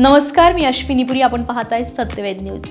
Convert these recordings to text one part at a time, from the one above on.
नमस्कार मी अश्विनी पुरी. आपण पाहताय सत्यवेद न्यूज.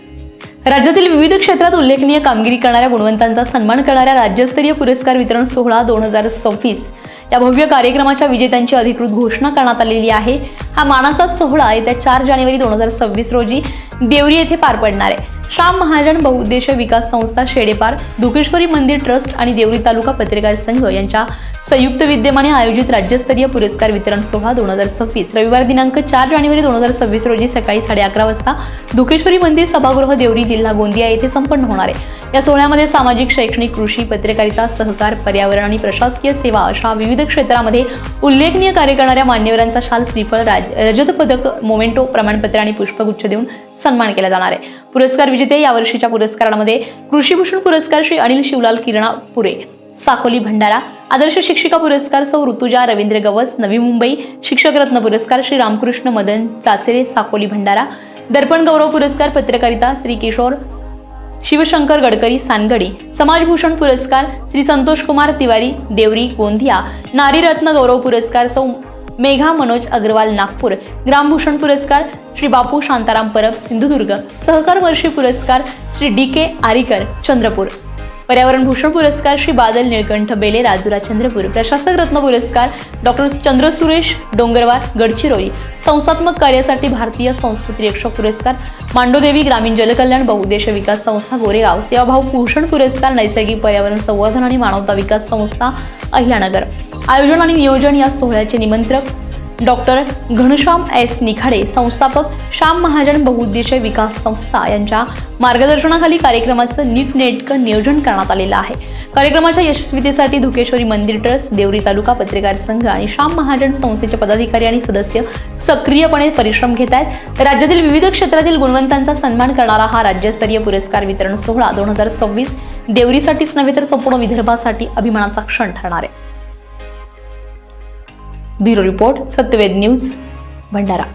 राज्यातील विविध क्षेत्रात उल्लेखनीय कामगिरी करणाऱ्या गुणवंतांचा सन्मान करणाऱ्या राज्यस्तरीय पुरस्कार वितरण सोहळा दोन हजार सव्वीस. या भव्य कार्यक्रमाच्या विजेत्यांची अधिकृत घोषणा करण्यात आलेली आहे. हा मानाचा सोहळा येत्या चार जानेवारी दोन हजार सव्वीस रोजी देवरी येथे पार पडणार आहे. श्याम महाजन बहुउद्देशीय विकास संस्था शेडेपार दुकेश्वरी मंदिर ट्रस्ट आणि देवरी तालुका पत्रकार संघ यांच्या संयुक्त विद्यमाने आयोजित राज्यस्तरीय पुरस्कार वितरण सोहळा दोन हजार सव्वीस. रविवार दिनांक चार जानेवारी दोन हजार सव्वीस रोजी सकाळी साडे अकरा वाजता दुखेश्वरी मंदिर सभागृह देवरी जिल्हा गोंदिया येथे संपन्न होणार आहे. या सोहळ्यामध्ये सामाजिक शैक्षणिक कृषी पत्रकारिता सहकार पर्यावरण आणि प्रशासकीय सेवा अशा विविध क्षेत्रामध्ये उल्लेखनीय कार्य करणाऱ्या मान्यवरांचा शाल श्रीफळ राज रजत पदक मोमेंटो प्रमाणपत्र आणि पुष्पगुच्छ देऊन सन्मान केला जाणार आहे. पुरस्कार विजेते यावर्षीच्या पुरस्कारांमध्ये कृषीभूषण पुरस्कार श्री अनिल शिवलाल किरणा पुरे साकोली भंडारा आदर्श शिक्षिका पुरस्कार सौ ऋतुजा रवींद्र गवस नवी मुंबई शिक्षक रत्न पुरस्कार श्री रामकृष्ण मदन चाचरे साकोली भंडारा दर्पण गौरव पुरस्कार पत्रकारिता श्री किशोर शिवशंकर गडकरी सानगडी समाजभूषण पुरस्कार श्री संतोष कुमार तिवारी देवरी गोंदिया नारीरत्न गौरव पुरस्कार सौ मेघा मनोज अग्रवाल नागपूर ग्रामभूषण पुरस्कार श्री बापू शांताराम परब सिंधुदुर्ग सहकार वर्षी पुरस्कार श्री डी के आरीकर चंद्रपूर. पर्यावरण भूषण पुरस्कार श्री बादल निळकंठ बेले राजुरा चंद्रपूर प्रशासक रत्न पुरस्कार डॉक्टर चंद्रसुरेश डोंगरवार गडचिरोली. संस्थात्मक कार्यासाठी भारतीय संस्कृती रक्षक पुरस्कार मांडोदेवी ग्रामीण जलकल्याण बहुउद्देश विकास संस्था गोरेगाव. सेवाभाव भूषण पुरस्कार नैसर्गिक पर्यावरण संवर्धन आणि मानवता विकास संस्था अहियानगर आयोजन आणि नियोजन या सोहळ्याचे निमंत्रक डॉक्टर घनश्याम एस निखाडे संस्थापक श्याम महाजन बहुउद्देशीय विकास संस्था यांच्या मार्गदर्शनाखाली कार्यक्रमाचं नीटनेटकं नियोजन करण्यात आलेलं आहे. कार्यक्रमाच्या यशस्वीतेसाठी धुकेश्वरी मंदिर ट्रस्ट देवरी तालुका पत्रकार संघ आणि श्याम महाजन संस्थेचे पदाधिकारी आणि सदस्य सक्रियपणे परिश्रम घेत आहेत. राज्यातील विविध क्षेत्रातील गुणवंतांचा सन्मान करणारा हा राज्यस्तरीय पुरस्कार वितरण सोहळा दोन हजार सव्वीस देवरीसाठीच नव्हे तर संपूर्ण विदर्भासाठी अभिमानाचा क्षण ठरणार आहे. Bureau report Satyaved news Bhandara.